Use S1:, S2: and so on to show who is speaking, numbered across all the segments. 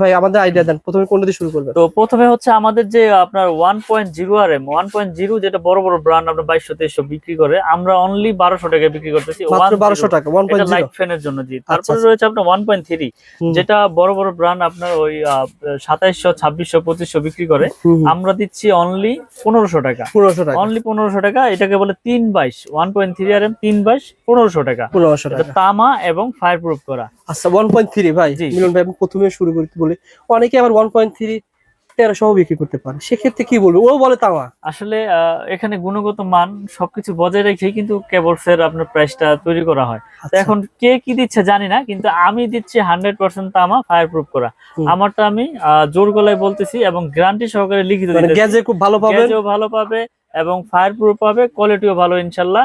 S1: ভাই আমাদের আইডিয়া দেন। প্রথমে কোনটা দিয়ে শুরু করবেন?
S2: তো প্রথমে হচ্ছে আমাদের যে আপনার one point zero R M one point zero যেটা বড় বড় ব্র্যান্ড আপনার বাইশশো তেইশশো বিক্রি করে আমরা অনলি বারোশো টাকায় বিক্রি করতেছি।
S1: মাত্র
S2: 1.0
S1: বারোশো টাকা ওয়ান
S2: এটা
S1: পয়েন্ট
S2: লাইট ফ্যানের জন্য জি। তারপরে
S1: আচ্ছা।
S2: রয়েছে আপনার ওয়ান পয়েন্ট থ্রি
S1: হুম।
S2: যেটা বড় বড় ব্র্যান্ড আপনার ওই সাতাইশশো ছাব্বিশশো পঁচিশশো বিক্রি করে। আমরা দিচ্ছি অনলি পনেরোশো টাকা।
S1: পনেরোশো টাকা।
S2: অনলি পনেরোশো টাকা এটাকে বলে তিন বাইশ one point three R M তিন বাইশ পনেরোশো টাকা।
S1: পনেরোশো টাকা।
S2: তামা এবং ফায়ার প্রুফ করা।
S1: আচ্ছা ওয়ান পয়েন্ট থ্রি ভাই মিলন ভাই আমি প্রথমে শুরু করতে বলি। অনেকে আবার ওয়ান পয়েন্ট থ্রি তেরোশো বিক্রি করতে পারে। সেক্ষেত্রে কি বলব? ও বলে তামা।
S2: আসলে এখানে গুণগত মান সবকিছু বজায় রেখে কিন্তু কেবলস এর আপনার প্রাইসটা তৈরি করা হয়।
S1: আচ্ছা।
S2: এখন কে কি দিচ্ছে জানি না কিন্তু আমি দিচ্ছি হান্ড্রেড পার্সেন্ট তামা ফায়ার প্রুফ করা আমারটা আমি জোর গলায় বলতেছি এবং গ্যারান্টি সহকারে লিখিত
S1: মানে। গ্যাজে খুব ভালো
S2: গ্যাজও ভালো পাবে এবং ফায়ার প্রুফ পাবে কোয়ালিটিও ভালো ইনশাল্লাহ।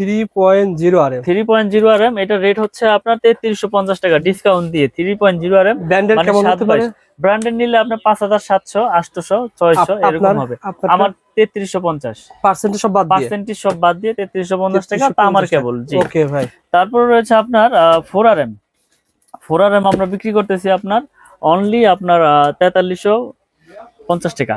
S1: three point zero R M
S2: three point zero R M এটা রেট হচ্ছে আপনার তেত্রিশশো পঞ্চাশ টাকা ডিসকাউন্ট দিয়ে three point zero R M
S1: ব্র্যান্ডের কেমন হতে পারে?
S2: ব্র্যান্ডের নিলে আপনার পাঁচ হাজার সাতশো আটশোশো ছয়শো এরকম হবে। আমার তেত্রিশশো পঞ্চাশ।
S1: পার্সেন্টেজ সব বাদ
S2: পার্সেন্টেজ সব বাদ দিয়ে তেত্রিশশো পঞ্চাশ টাকা তা আমার কেবল
S1: ওকে ভাই।
S2: তারপর রয়েছে আপনার four R M four R M আমরা বিক্রি করতেছি আপনার অনলি আপনার তেতাল্লিশশো পঞ্চাশ টাকা।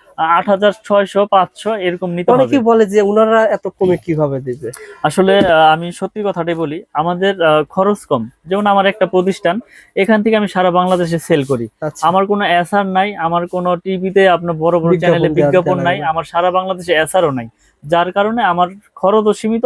S2: আট হাজার ছয়শো পাঁচশো এরকম নিতে হবে।
S1: বলে যে ওনারা এত কমে কীভাবে দিবে?
S2: আসলে আমি সত্যি কথাটাই বলি আমাদের খরচ কম। যেমন আমার একটা প্রতিষ্ঠান এখান থেকে আমি সারা বাংলাদেশে সেল করি।
S1: আচ্ছা।
S2: আমার কোনো এসআর নাই আমার কোনো টিভিতে আপনার বড় বড় চ্যানেলে বিজ্ঞাপন নাই আমার সারা বাংলাদেশে এসআরও নাই। যার কারণে আমার খরচও সীমিত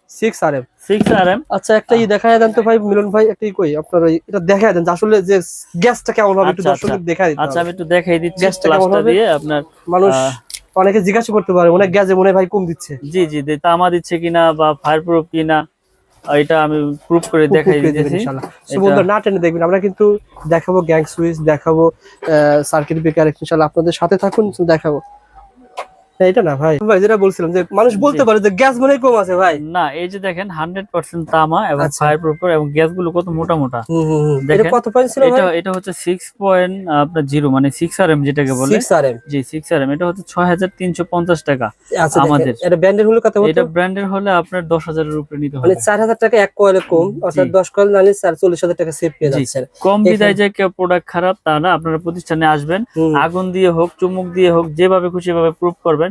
S1: আচ্ছা একটা ই দেখায় দেন তো ভাই মিলন ভাই একটা ই কই আপনার এটা দেখায় দেন যে আসলে যে গ্যাসটা কেমন হবে একটু
S2: আচ্ছা,
S1: দর্শকদের দেখায় দিতে
S2: আচ্ছা আমি একটু দেখাই দিচ্ছি
S1: গ্যাসটা কেমন
S2: প্লাসটা
S1: হবে?
S2: দিয়ে আপনার
S1: মানুষ অনেকে জিজ্ঞাসা করতে পারে অনেক গ্যাসে মনে ভাই কম দিচ্ছে।
S2: জি জি তামা দিচ্ছে কিনা বা ফায়ার প্রুফ কিনা এটা আমি প্রুফ করে দেখাই দিতেছি।
S1: বন্ধুরা না টেনে দেখবেন আমরা কিন্তু দেখাবো গ্যাং সুইচ দেখাবো সার্কিট ব্রেকার ইনশাআল্লাহ আপনাদের সাথে থাকুন দেখাবো। এটা না ভাই। ভাই যেটা বলছিলাম যে মানুষ বলতে পারে যে গ্যাস মনে কম আছে ভাই।
S2: না এই যে দেখেন হান্ড্রেড পার্সেন্ট তামা এবং
S1: আচ্ছা।
S2: ফায়ার প্রুফ এবং গ্যাসগুলো কত মোটা মোটা।
S1: এটা
S2: দেখেন,
S1: কত পয়েন্ট ছিল
S2: এটা এটা হচ্ছে সিক্স পয়েন্ট আপনার জিরো মানে সিক্স আর এম যেটাকে বলে।
S1: 6 আরএম
S2: জি সিক্স আর এম এটা হচ্ছে ছয় হাজার তিনশো পঞ্চাশ টাকা
S1: আচ্ছা আমাদের। এটা ব্র্যান্ডের হলো কত
S2: এটা ব্র্যান্ডের হলে আপনার দশ হাজারের উপরে নিতে
S1: মানে
S2: হবে
S1: 4000 টাকা এক কয়েলে কম অর্থাৎ 10 কয়েল নালে 44000 টাকা সেভ পেয়ে। যাচ্ছেন।
S2: কম বিদায় যে কেউ প্রোডাক্ট খারাপ তা না আপনারা প্রতিষ্ঠানে আসবেন আগুন দিয়ে হোক চুমুক দিয়ে হোক যেভাবে খুশি ভাবে প্রুফ করবেন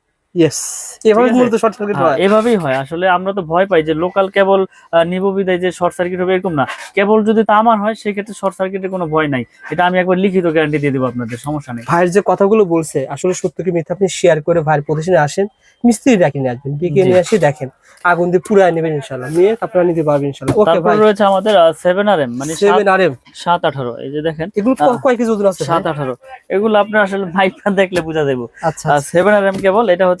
S1: ইয়েস এভাবে মূলত শর্ট সার্কিট
S2: হ্যাঁ, এভাবেই হয়। আসলে আমরা তো ভয় পাই যে লোকাল কেবল নিব বিদায় যে শর্ট সার্কিট হবে এরকম না। কেবল যদি তামার হয় সেক্ষেত্রে শর্ট সার্কিটের কোনো ভয় নাই। এটা আমি একবার লিখিত গ্যারান্টি দিয়ে দেবো আপনাদের সমস্যা নেই।
S1: ভাইয়ের যে কথাগুলো বলছে আসলে সত্য কি মিথ্যা আপনি শেয়ার করে ভাইয়ের প্রতিষ্ঠানে আসেন মিস্ত্রি ডাকি নিয়ে আসবেন ডেকে নিয়ে আসি দেখেন আগুন দিয়ে পুরাই নেবেন ইনশাল্লাহ নিয়ে আপনারা নিতে পারবেন ইনশাল্লাহ ওকে ভাই।
S2: রয়েছে আমাদের সেভেন আর এম মানে
S1: সেভেন আর এম
S2: সাত আঠারো এই যে দেখেন।
S1: এগুলো কয় কেজি ওজন আছে
S2: সাত আঠারো। এগুলো আপনার আসলে মাইকটা দেখলে বোঝা যাব
S1: আচ্ছা
S2: সেভেন আর এম কেবল এটা হচ্ছে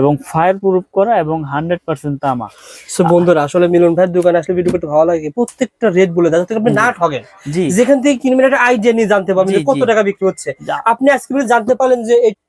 S2: এবং ফায়ার প্রুফ করা এবং হান্ড্রেড পার্সেন্ট তামা।
S1: সো বন্ধুরা আসলে মিলন ভাইয়ের দোকানে আসলে ভিডিও করতে ভালো লাগে। প্রত্যেকটা রেট বলে দেয় যাতে আপনি না ঠকেন যেখান থেকে কিনবেন একটা আইডিয়া নিয়ে জানতে পারবেন কত টাকা বিক্রি হচ্ছে। আপনি আজকে জানতে পারলেন যে এই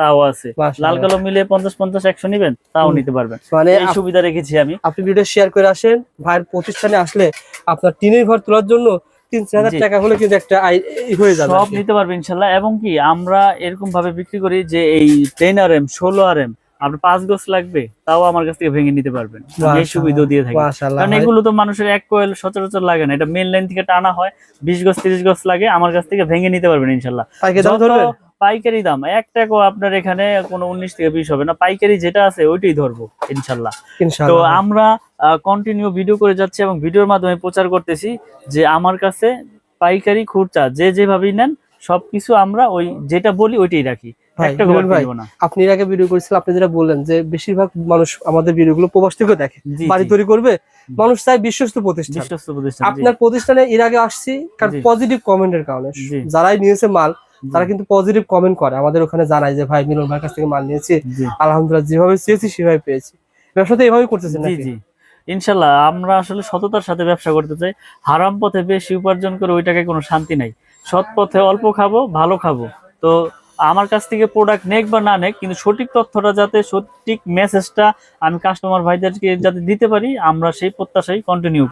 S2: তাও আছে। লাল কালো মিলিয়ে পঞ্চাশ পঞ্চাশ একশো নিবেন তাও নিতে পারবেন।
S1: মানে
S2: এই সুবিধা রেখেছি আমি।
S1: আপনি ভিডিও শেয়ার করে আসেন ভাইয়ের প্রতিষ্ঠানে আসলে আপনার টিনের ঘর তোলার জন্য তিন চার হাজার টাকা হলে কিন্তু একটা হয়ে যাবে
S2: সব নিতে পারবেন ইনশাল্লাহ। এবং কি আমরা এরকম ভাবে বিক্রি করি যে এই টেন আর এম ষোলো আর এম আপনার পাঁচ গজ লাগবে তাও আমার কাছ থেকে ভেঙে নিতে পারবেন। এই সুবিধা দিয়ে থাকি। কারণ এগুলো তো মানুষের এক কোয়েল সচরাচর লাগে না। এটা মেন লাইন থেকে টানা হয়। বিশ গজ তিরিশ গজ লাগে আমার কাছ থেকে ভেঙে নিতে পারবেন ইনশাল্লাহ।
S1: পাইকারি দাম
S2: এক টাকাও আপনার এখানে কোনো উনিশ থেকে বিশ হবে না। পাইকারি যেটা আছে ওইটাই ধরবো ইনশাল্লাহ। তো আমরা কন্টিনিউ ভিডিও করে যাচ্ছি এবং ভিডিওর মাধ্যমে প্রচার করতেছি যে আমার কাছে পাইকারি খুচরা যে যেভাবেই নেন সবকিছু আমরা ওই যেটা বলি ওইটাই রাখি।
S1: আপনি এর আগে ভিডিও করেছিলেন আপনি যেটা বললেন যে বেশিরভাগ মানুষ আমাদের ভিডিওগুলো প্রবাস থেকে দেখে। বাড়ি তৈরি করবে মানুষ চাই বিশ্বস্ত প্রতিষ্ঠান। আপনার প্রতিষ্ঠানে এর আগে আসছি কারণ। পজিটিভ কমেন্টের কারণে। যারাই নিয়েছে মাল তারা কিন্তু পজিটিভ কমেন্ট করে। আমাদের ওখানে জানায় যে ভাই মিলন ভাইয়ের কাছ থেকে মাল নিয়েছি। আলহামদুলিল্লাহ যেভাবে চেয়েছি সেভাবে পেয়েছি। ব্যবসাতে এভাবে করতেছেন
S2: জি জি। ইনশাল্লাহ আমরা আসলে সততার সাথে ব্যবসা করতে চাই। হারাম পথে বেশি উপার্জন করে ওইটাকে কোনো শান্তি নাই। সৎ পথে অল্প খাব ভালো খাব। তো আমার কাছ থেকে প্রোডাক্ট নেক বা না নেক কিন্তু সঠিক তথ্যটা যাতে সঠিক মেসেজটা আমি কাস্টমার ভাইদেরকে যাতে দিতে পারি আমরা সেই প্রত্যাশাই কন্টিনিউ